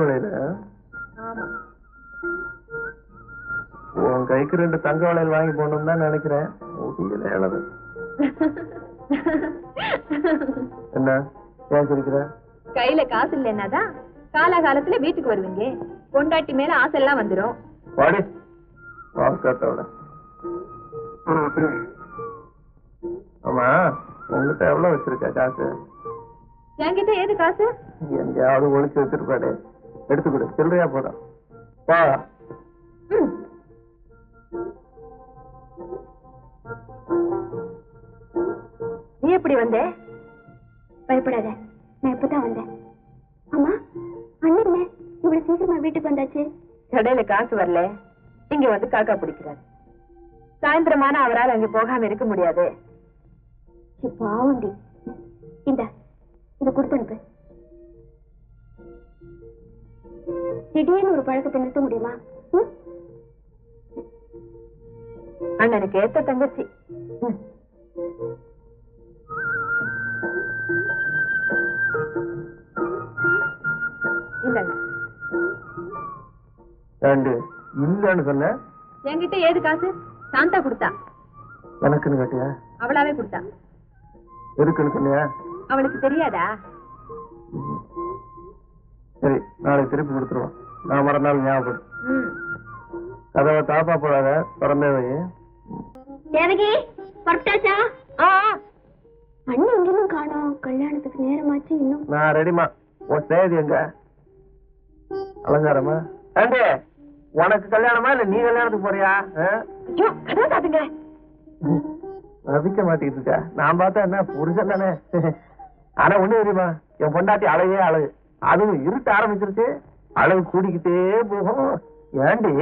விலையில ஆமா. உன் கைக்கு ரெண்டு தங்க வளையல் வாங்கி போகணும்னு தான் நினைக்கிறேன். முடியல என்ன? ஏன் சிரிக்கிற? கையில காசு இல்லைன்னாதான்? காலாகாலத்துல வீட்டுக்கு வருவீங்க. பொண்டாட்டி மேல ஆசை எல்லாம் வாக்கத்தோட ஆமா உங்ககிட்ட எவ்வளவு வச்சிருக்க காசு? என்கிட்ட ஏது காசு? எங்கேயாவது ஒளிச்சு வச்சிருப்பாரு. எடுத்துக்கிடு சில்லறையா போதும். வா. நீ எப்படி வந்தே? பயப்படாத. நான் இப்பதான் வந்தேன். அம்மா? என்ன இவ்வளவு சீக்கிரமா வீட்டுக்கு வந்தாச்சு. கடையில காசு வரல. இங்க வந்து காக்கா பிடிக்கிறார். சாயந்தரமான அவரால் அங்க போகாம இருக்க முடியாது. பாவண்டி. இந்த இத கொடுத்து அனுப்பு. திடீர்னு ஒரு பழக்கத்தை நிறுத்த முடியுமா? அண்ணனுக்கு ஏத்த தங்கச்சி. ஏண்டு இல்லன்னு சொன்ன? என்கிட்ட ஏது காசு? சாந்தா கொடுத்தா. எனக்குன்னு கேட்டியா? அவளாவே கொடுத்தா. இருக்குன்னு சொன்னியா? அவளுக்கு தெரியாதா? சரி நாளைக்கு திருப்பி கொடுத்துருவோம். நான் மறுநாள் ஞாபகம். ம். கதவை தாப்பா போடாத திறந்தே வை. தேவகி புறப்பட்டாச்சா? ஆ அண்ணன் எங்கேயும் காணோம். கல்யாணத்துக்கு நேரமாச்சு இன்னும். நான் ரெடிமா உன் சேதி எங்க? அலங்காரமா? ஏண்டே? உனக்கு கல்யாணமா இல்ல நீ கல்யாணத்துக்கு போறியா? சாத்துங்க. ரசிக்க மாட்டேங்குது இருக்க? நான் பார்த்தா என்ன புருஷன் தானே? ஆனா ஒண்ணு தெரியுமா? என் பொண்டாட்டி அழகே அழகு. அதுவும் இருட்ட ஆரம்பிச்சிருச்சு. அழகு கூடிக்கிட்டே போகும். ஏண்டி?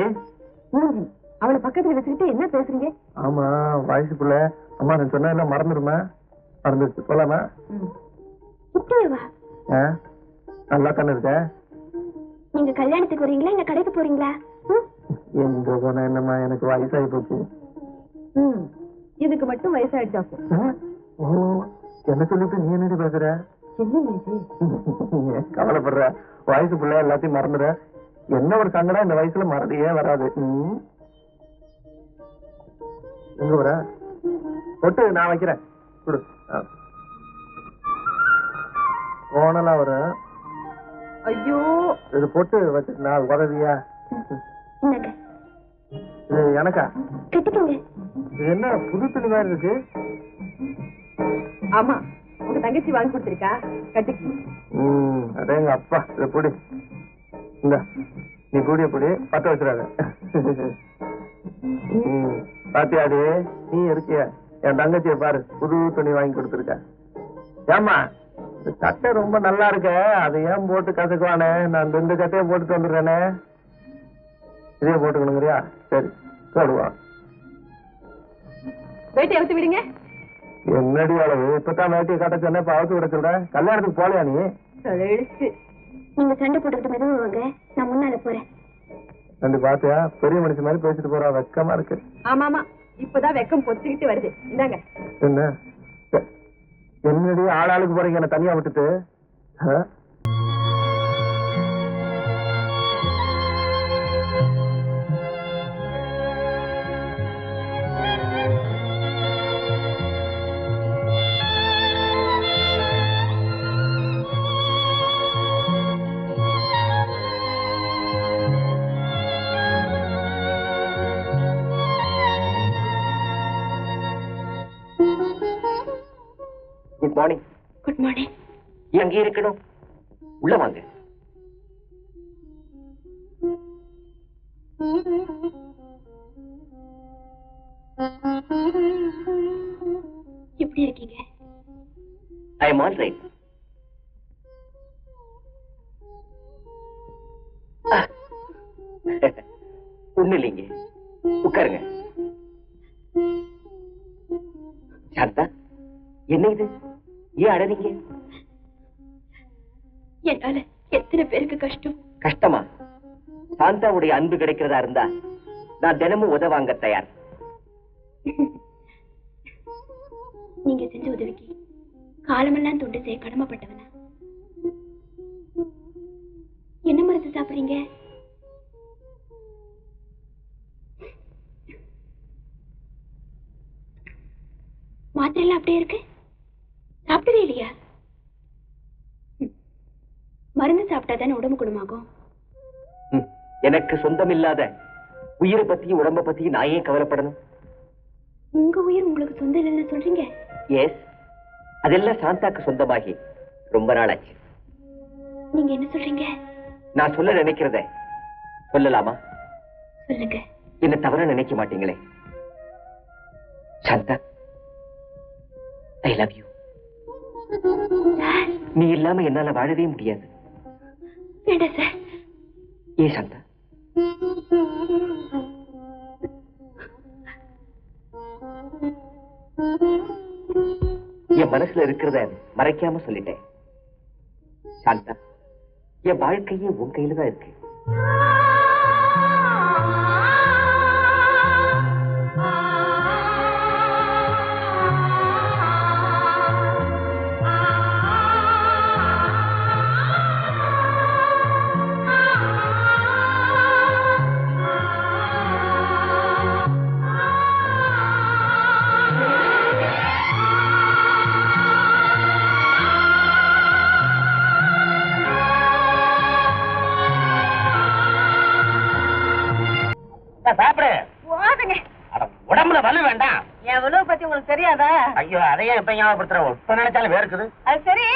மூஞ்சி அவளை பக்கத்துல வச்சுக்கிட்டு என்ன பேசுறீங்க? ஆமா வயசுக்குள்ள. அம்மா நான் சொன்ன என்ன மறந்துடுமா மறந்துடுச்சு போலாமா? நல்லா தானே இருக்க? நீங்க கல்யாணத்துக்கு வரீங்களா இல்ல கடைக்கு போறீங்களா? எங்க போன என்னம்மா எனக்கு வயசாகி போச்சு. இதுக்கு மட்டும் வயசாயிடுச்சாக்கும்? ஓ என்ன சொல்லிட்டு நீ என்னடி பேசுற? கவலைப்படுற? வயசு பிள்ளை எல்லாத்தையும் மறந்துட என்ன ஒரு சங்கடம் இந்த வயசுல மறதியே வராது. எங்க வர பொட்டு நான் வைக்கிறேன். கொடு. ஆ. கோணலாம் வரும் ஐயோ. இது பொட்டு வச்சு நான் உதவியா? எனக்கா? கட்டிக்கோங்க. என்ன புது துணி மாதிரி இருக்கு? ஆமா உங்க தங்கச்சி வாங்கி கொடுத்திருக்கா. கட்டிக்கு. அப்பா இத பொடி. இந்த நீ கூடிய பொடி பத்த வச்சிடாத. ம், பாத்தியாடி நீ இருக்கிய? என் தங்கச்சிய பாரு புது துணி வாங்கி கொடுத்துருக்க. ஏமா இந்த சட்டை ரொம்ப நல்லா இருக்க அதை ஏன் போட்டு கசக்குவானே நான் இந்த சட்டையை போட்டுட்டு வந்துடுறேனே. இதே போட்டுக்கணுங்கிறியா? சரி போடுவான் வேட்டை அவுத்து விடுங்க. என்னடி அளவு? இப்பதான் வேட்டியை கட்ட சொன்னேன் இப்ப அவுத்து விட சொல்ற? கல்யாணத்துக்கு போலையா நீ? நீங்க சண்டை போட்டுக்கிட்டு மெதுவா வாங்க. நான் முன்னால போறேன். ரெண்டு பாத்தியா? பெரிய மனுஷன் மாதிரி பேசிட்டு போறா. வெக்கமா இருக்கு. ஆமா ஆமா இப்பதான் வெக்கம் பொத்துக்கிட்டு வருது. இந்தாங்க. என்ன? என்னடி ஆளாளுக்கு போறீங்க? என்ன தனியா விட்டுட்டு? எங்க இருக்கணும் உள்ள வாங்க. எப்படி இருக்கீங்க? ஐ எம் ஆல் ரைட் ஒண்ணு இல்லைங்க. உட்காருங்க. சாந்தா என்ன இது? ஏன் அழறீங்க? என்னால எத்தனை பேருக்கு கஷ்டம்? கஷ்டமா? சாந்தாவுடைய அன்பு கிடைக்கிறதா இருந்தா நான் தினமும் உதவாங்க தயார். நீங்க செஞ்ச உதவிக்கு காலமெல்லாம் தொண்டு செய்ய கடமைப்பட்டவனா? என்ன மருந்து சாப்பிடுறீங்க? மாத்திரை எல்லாம் அப்படியே இருக்கு? சாப்பிடவே இல்லையா. மருந்து சாப்பிட்டா தானே உடம்பு குணமாகும்? எனக்கு சொந்தமில்லாத உயிரை பத்தியும் உடம்ப பத்தியும் நான் ஏன் கவலைப்படணும்? உங்க உயிர் உங்களுக்கு சொந்தம் இல்லைன்னு சொல்றீங்க? எஸ் அதெல்லாம் சாந்தாக்கு சொந்தமாகி ரொம்ப நாள் ஆச்சு நீங்க என்ன சொல்றீங்க? நான் சொல்ல நினைக்கிறத சொல்லலாமா? சொல்லுங்க. என்ன தவற நினைக்க மாட்டீங்களே? சாந்தா ஐ லவ் யூ நீ இல்லாம என்னால வாழவே முடியாது. வேண்டாம் சார். ஏ சாந்தா. என் மனசுல இருக்கிறத மறைக்காம சொல்லிட்டேன். சாந்தா என் வாழ்க்கையே உன் கையில தான் இருக்கு. சாப்பிடு. போதுங்க. உடம்புல வலு வேண்டாம். என் உணவு பத்தி உங்களுக்கு தெரியாதா? ஐயோ அதையே இப்ப ஞாபகப்படுத்துற? இப்ப நினைச்சாலும் வேர்க்குது. அது சரி.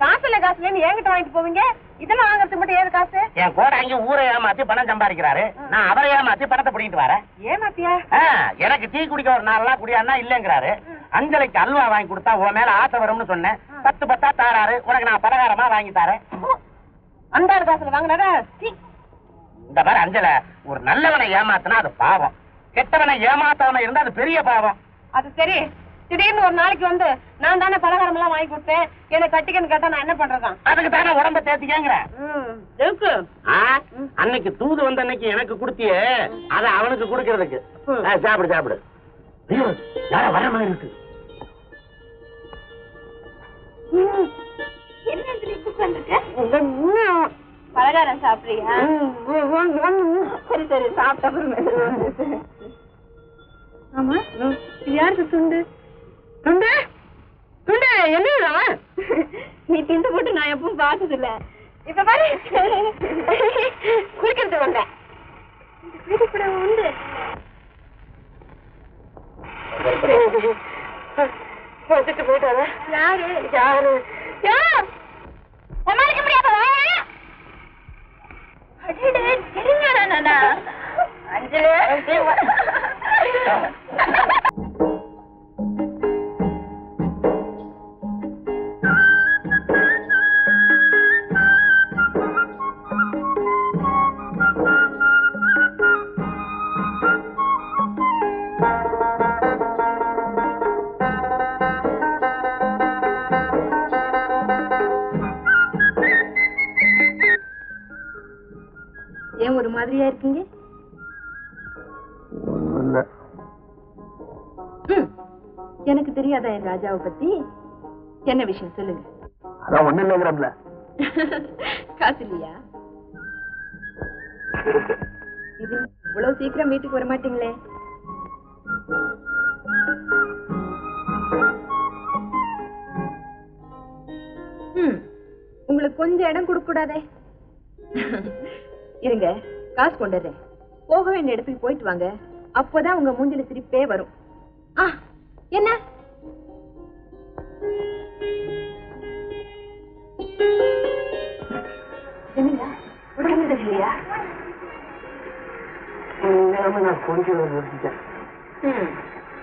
காசு இல்ல காசு இல்லன்னு என்கிட்ட வாங்கிட்டு போவீங்க. இதெல்லாம் வாங்குறதுக்கு மட்டும் ஏது காசு? என் கூட அங்க ஊரை ஏமாத்தி பணம் சம்பாதிக்கிறாரு. நான் அவரை ஏமாத்தி பணத்தை பிடிக்கிட்டு வரேன். ஏமாத்தியா? எனக்கு டீ குடிக்க ஒரு நாளெல்லாம் குடியாருன்னா இல்லங்கிறாரு. அஞ்சலைக்கு அல்வா வாங்கி கொடுத்தா உன் மேல ஆசை வரும்னு சொன்னேன். பத்து பத்தா தாராரு. உனக்கு நான் பலகாரமா வாங்கி தரேன். அந்த காசுல வாங்கினாரா? இந்த மாதிரி அஞ்சல. ஒரு நல்லவனை ஏமாத்தினா அது பாவம். கெட்டவனை ஏமாத்தாம இருந்தா அது பெரிய பாவம். அது சரி. திடீர்னு ஒரு நாளைக்கு வந்து நான் தானே பலகாரம் எல்லாம் வாங்கி கொடுத்தேன். என்ன கட்டிக்கன்னு கேட்டா நான் என்ன பண்றதான் அதுக்கு தானே உடம்ப தேத்திக்கங்கிறேன் அன்னைக்கு தூது வந்த அன்னைக்கு எனக்கு கொடுத்தியே. அத அவனுக்கு கொடுக்கறதுக்கு. சாப்பிடு சாப்பிடு. யாரோ வர மாதிரி இருக்கு. பலகாரம் சாப்பிடுறியா? சரி சரி சாப்பிட்ட அப்புறம். ஆமா இது யாருக்கு துண்டு? துண்டு? துண்டு என்ன நீ துண்டு போட்டு நான் எப்பவும் பார்த்தது இல்ல இப்ப பாரு. குளிக்கிறது வந்தேன் வீட்டுக்கு கூட உண்டு வந்துட்டு போயிட்டாங்க யாரு? யாரு? யார் சமாளிக்க முடியாத அடடே, தெரியுமாடா நானா? அஞ்சலி மாதிரியா இருக்கீங்க. எனக்கு தெரியாதா என் ராஜாவை பத்தி? என்ன விஷயம் சொல்லுங்க. அதான் ஒண்ணு இல்லைங்கிறம்ல காசு இல்லையா? இது இவ்வளவு சீக்கிரம் வீட்டுக்கு வர மாட்டீங்களே ம். உங்களுக்கு கொஞ்சம் இடம் கொடுக்க கூடாதே இருங்க. காசு கொண்டுறேன். போக வேண்டிய இடத்துக்கு போயிட்டு வாங்க. அப்போதான் உங்க மூஞ்சில சிரிப்பே வரும். ஆ என்ன.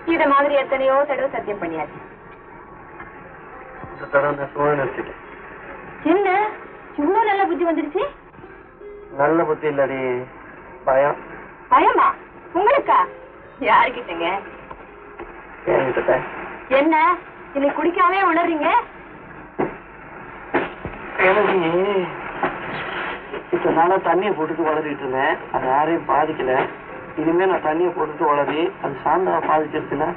இத மாதிரி எத்தனையோ தடவை சத்தியம் பண்ணியாச்சு. சும்மா என்ன? இவ்வளவு நல்ல புத்தி வந்துருச்சு நல்ல புத்தி இல்லடி. பயம். பயமா? உங்களுக்கா? யாருக்கிட்டங்க என்ன? இன்னை குடிக்காம உணர்றீங்க இத்தனை நாளா தண்ணியை போட்டுட்டு வளரிட்டு இருந்தேன். அது யாரையும் பாதிக்கல. இனிமே நான் தண்ணியை போட்டுட்டு வளரி அது சாந்தா பாதிச்சிருச்சுன்னா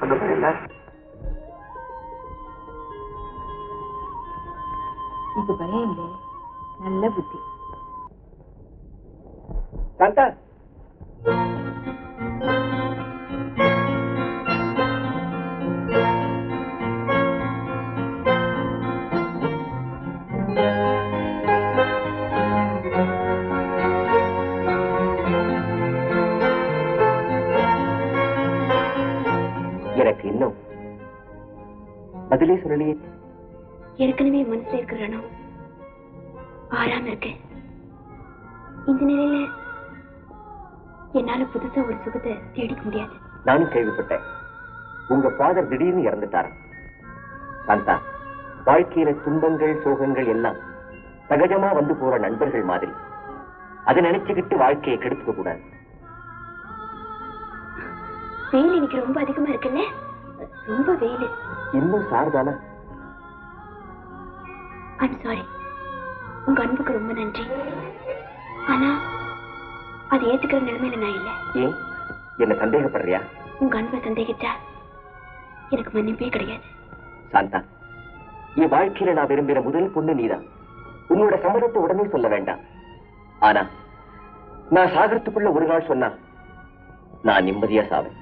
அந்த பையன்ல இது பயம் இல்லை நல்ல புத்தி. Canta. எனக்கு இன்னும் பதிலே சொல்லலையே ஏற்கனவே மனசுல இருக்கிறானோ ஆறாம இருக்கு இந்த நிலையில என்னால புதுசா ஒரு சுகத்தை தேடிக்க முடியாது. நானும் கேள்விப்பட்டேன். உங்க ஃபாதர் திடீர்னு இறந்துட்டாராம் சாந்தா வாழ்க்கையில துன்பங்கள் சோகங்கள் எல்லாம் சகஜமா வந்து போற நண்பர்கள் மாதிரி. அதை நினைச்சுக்கிட்டு வாழ்க்கையை கெடுத்துக்க கூடாது. வெயில் இன்னைக்கு ரொம்ப அதிகமா இருக்குல்ல? ரொம்ப வெயில். இன்னும் சார்தானா? ஐம் சாரி உங்க அன்புக்கு ரொம்ப நன்றி. ஆனா அதை ஏத்துக்கிற நிலைமையில நான் இல்ல ஏன்? என்ன சந்தேகப்படுறியா? உங்க அன்பை சந்தேகிச்சா? எனக்கு மன்னிப்பே கிடையாது. சாந்தா என் வாழ்க்கையில நான் விரும்பின முதல் பொண்ணு நீதான். உன்னோட சம்மதத்தை உடனே சொல்ல வேண்டாம். ஆனா நான் சாகரத்துக்குள்ள ஒரு நாள் சொன்னா நான் நிம்மதியா சாவேன்.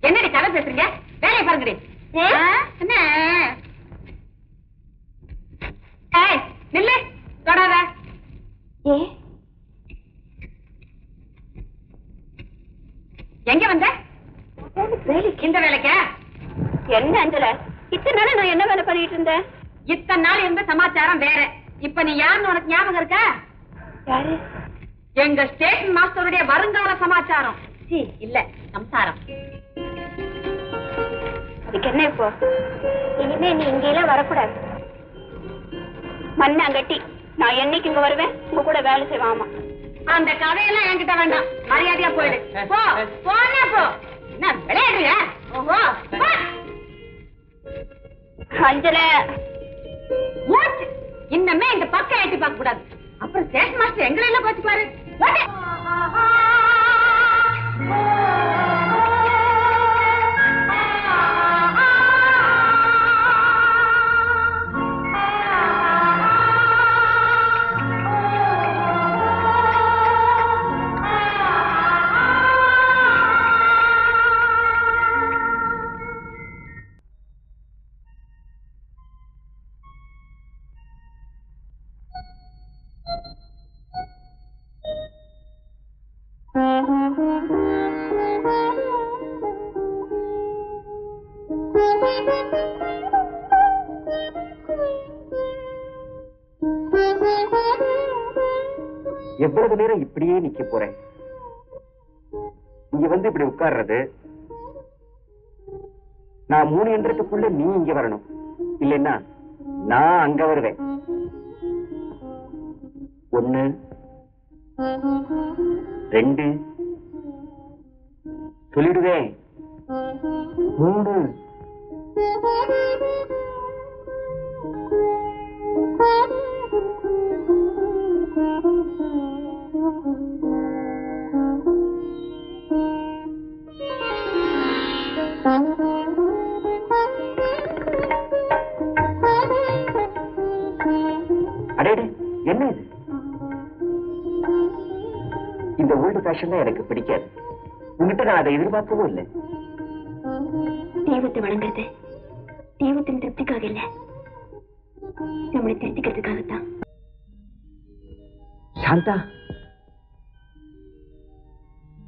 என்னடி கதை பேசுறீங்க? வேலையை பாருங்கடி. ஆ, என்ன? நில்லு. தொடாத. ஏ? எங்க வந்த? வேலைக்கு. இந்த வேலைக்கா? என்ன அஞ்சல? இத்தனை நாள் நான் என்ன வேலை பண்ணிட்டு இருந்தேன்? இத்தனை நாள் இருந்த சமாச்சாரம் வேற. இப்ப நீ யாருன்னு உனக்கு ஞாபகம் இருக்கா? யாரு? எங்க ஸ்டேஷன் மாஸ்டருடைய வருங்கால சமாச்சாரம். சீ, இல்ல சம்சாரம். அதுக்கு என்ன இப்போ? இனிமே நீ இங்கெல்லாம் வரக்கூடாது. மண்ணாங்கட்டி நான் என்னைக்கு இங்க வருவேன்? உங்க கூட வேலை செய்வாமா? அந்த கதையெல்லாம் என்கிட்ட வேண்டாம். மரியாதையா போயிடு. போ போனா போ. என்ன விளையாடுறியா ஓஹோ. அஞ்சல. மூச்சு இன்னமே இந்த பக்கம் ஏத்தி பார்க்க கூடாது அப்புறம் ஸ்டேஷன் மாஸ்டர் எங்களை எல்லாம் போச்சு பாரு ஓடு. நேரம் இப்படியே நிக்க போறேன். இங்க வந்து இப்படி உட்கார்றது. நான் மூணு என்றதுக்குள்ள நீ இங்க வரணும். இல்லைன்னா நான் அங்க வருவேன். ஒண்ணு ரெண்டு சொல்லிடுவேன். மூணு அடேடே ஃபேஷன் எனக்கு பிடிக்காது. உங்ககிட்ட நான் அதை எதிர்பார்க்கவும் இல்லை. தெய்வத்தை வணங்குறது தெய்வத்தின் திருப்திக்காக இல்ல. நம்மளை திருத்திக்கிறதுக்காகத்தான். சாந்தா